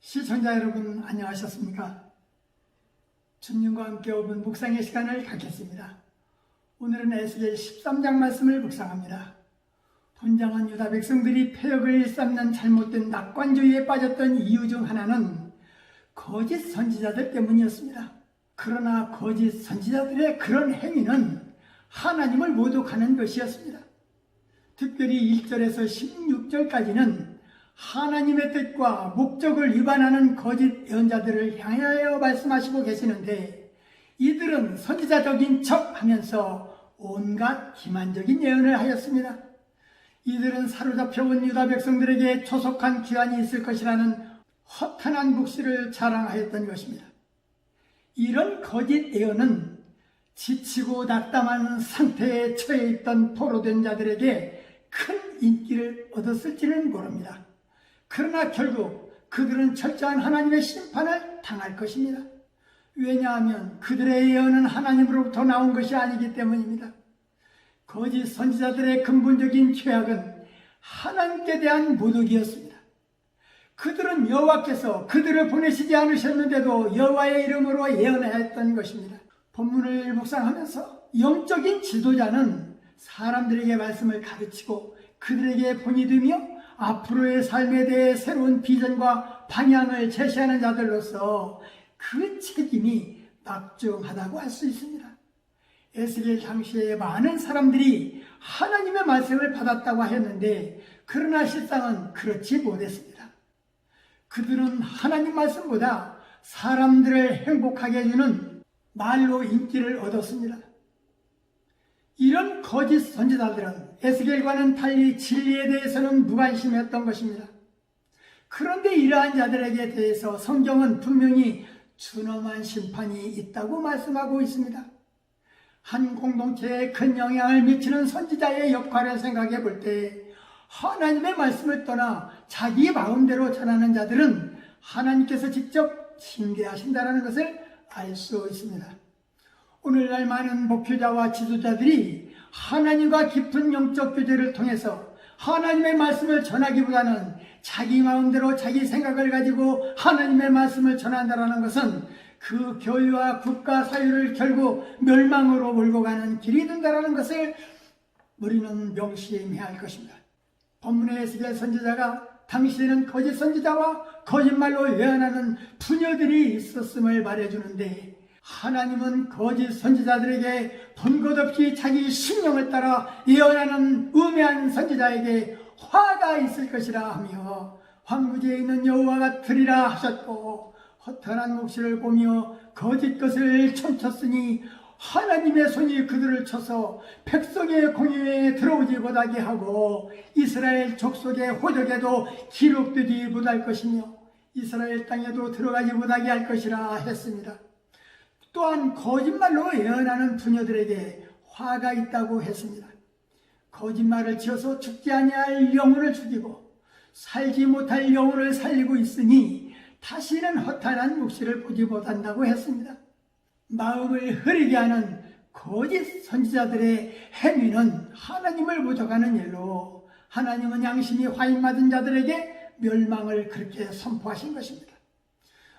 시청자 여러분 안녕하셨습니까? 주님과 함께 오분 묵상의 시간을 갖겠습니다. 오늘은 에스겔 13장 말씀을 묵상합니다. 본장은 유다 백성들이 폐역을 일삼는 잘못된 낙관주의에 빠졌던 이유 중 하나는 거짓 선지자들 때문이었습니다. 그러나 거짓 선지자들의 그런 행위는 하나님을 모독하는 것이었습니다. 특별히 1절에서 16절까지는 하나님의 뜻과 목적을 위반하는 거짓 예언자들을 향하여 말씀하시고 계시는데 이들은 선지자적인 척 하면서 온갖 기만적인 예언을 하였습니다. 이들은 사로잡혀온 유다 백성들에게 조속한 귀환이 있을 것이라는 허탄한 묵시를 자랑하였던 것입니다. 이런 거짓 예언은 지치고 낙담하는 상태에 처해 있던 포로된 자들에게 큰 인기를 얻었을지는 모릅니다. 그러나 결국 그들은 철저한 하나님의 심판을 당할 것입니다. 왜냐하면 그들의 예언은 하나님으로부터 나온 것이 아니기 때문입니다. 거짓 선지자들의 근본적인 죄악은 하나님께 대한 모독이었습니다. 그들은 여호와께서 그들을 보내시지 않으셨는데도 여호와의 이름으로 예언하였던 것입니다. 본문을 묵상하면서 영적인 지도자는 사람들에게 말씀을 가르치고 그들에게 본이 되며 앞으로의 삶에 대해 새로운 비전과 방향을 제시하는 자들로서 그 책임이 막중하다고 할 수 있습니다. 에스겔 당시에 많은 사람들이 하나님의 말씀을 받았다고 하였는데 그러나 실상은 그렇지 못했습니다. 그들은 하나님 말씀보다 사람들을 행복하게 해주는 말로 인기를 얻었습니다. 이런 거짓 선지자들은 에스겔과는 달리 진리에 대해서는 무관심했던 것입니다. 그런데 이러한 자들에게 대해서 성경은 분명히 준엄한 심판이 있다고 말씀하고 있습니다. 한 공동체에 큰 영향을 미치는 선지자의 역할을 생각해 볼 때 하나님의 말씀을 떠나 자기 마음대로 전하는 자들은 하나님께서 직접 징계하신다는 것을 알 수 있습니다. 오늘날 많은 목회자와 지도자들이 하나님과 깊은 영적 교제를 통해서 하나님의 말씀을 전하기보다는 자기 마음대로 자기 생각을 가지고 하나님의 말씀을 전한다는 것은 그 교회와 국가 사회를 결국 멸망으로 몰고 가는 길이 된다는 것을 우리는 명시해야 할 것입니다. 본문의 에스겔 선지자가 당시에는 거짓 선지자와 거짓말로 예언하는 부녀들이 있었음을 말해주는데 하나님은 거짓 선지자들에게 본 것 없이 자기 신령을 따라 예언하는 음해한 선지자에게 화가 있을 것이라 하며 황무지에 있는 여호와 같으리라 하셨고 허탄한 묵시를 보며 거짓 것을 춤췄으니 하나님의 손이 그들을 쳐서 백성의 공유에 들어오지 못하게 하고 이스라엘 족속의 호적에도 기록되지 못할 것이며 이스라엘 땅에도 들어가지 못하게 할 것이라 했습니다. 또한 거짓말로 예언하는 부녀들에게 화가 있다고 했습니다. 거짓말을 지어서 죽지 아니할 영혼을 죽이고 살지 못할 영혼을 살리고 있으니 다시는 허탄한 묵시를 보지 못한다고 했습니다. 마음을 흐리게 하는 거짓 선지자들의 행위는 하나님을 모독하는 일로 하나님은 양심이 화인맞은 자들에게 멸망을 그렇게 선포하신 것입니다.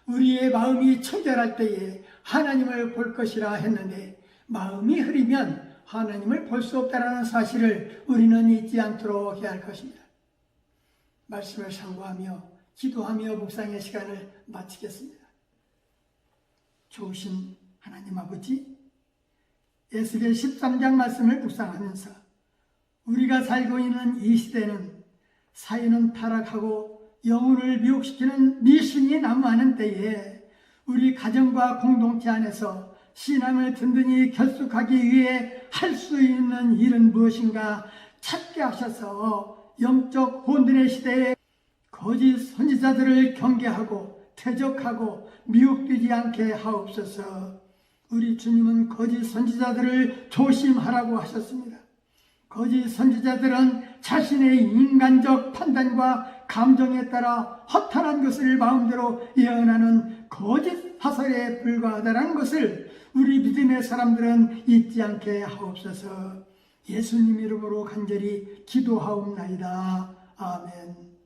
우리의 마음이 청결할 때에 하나님을 볼 것이라 했는데 마음이 흐리면 하나님을 볼 수 없다는 사실을 우리는 잊지 않도록 해야 할 것입니다. 말씀을 상고하며 기도하며 묵상의 시간을 마치겠습니다. 좋으신 하나님 아버지, 에스겔 13장 말씀을 묵상하면서 우리가 살고 있는 이 시대는 사회는 타락하고 영혼을 미혹시키는 미신이 난무하는 때에 우리 가정과 공동체 안에서 신앙을 든든히 결속하기 위해 할 수 있는 일은 무엇인가 찾게 하셔서 영적 혼돈의 시대에 거짓 선지자들을 경계하고 퇴적하고 미혹되지 않게 하옵소서. 우리 주님은 거짓 선지자들을 조심하라고 하셨습니다. 거짓 선지자들은 자신의 인간적 판단과 감정에 따라 허탄한 것을 마음대로 예언하는 거짓 사설에 불과하다는 것을 우리 믿음의 사람들은 잊지 않게 하옵소서 예수님 이름으로 간절히 기도하옵나이다. 아멘.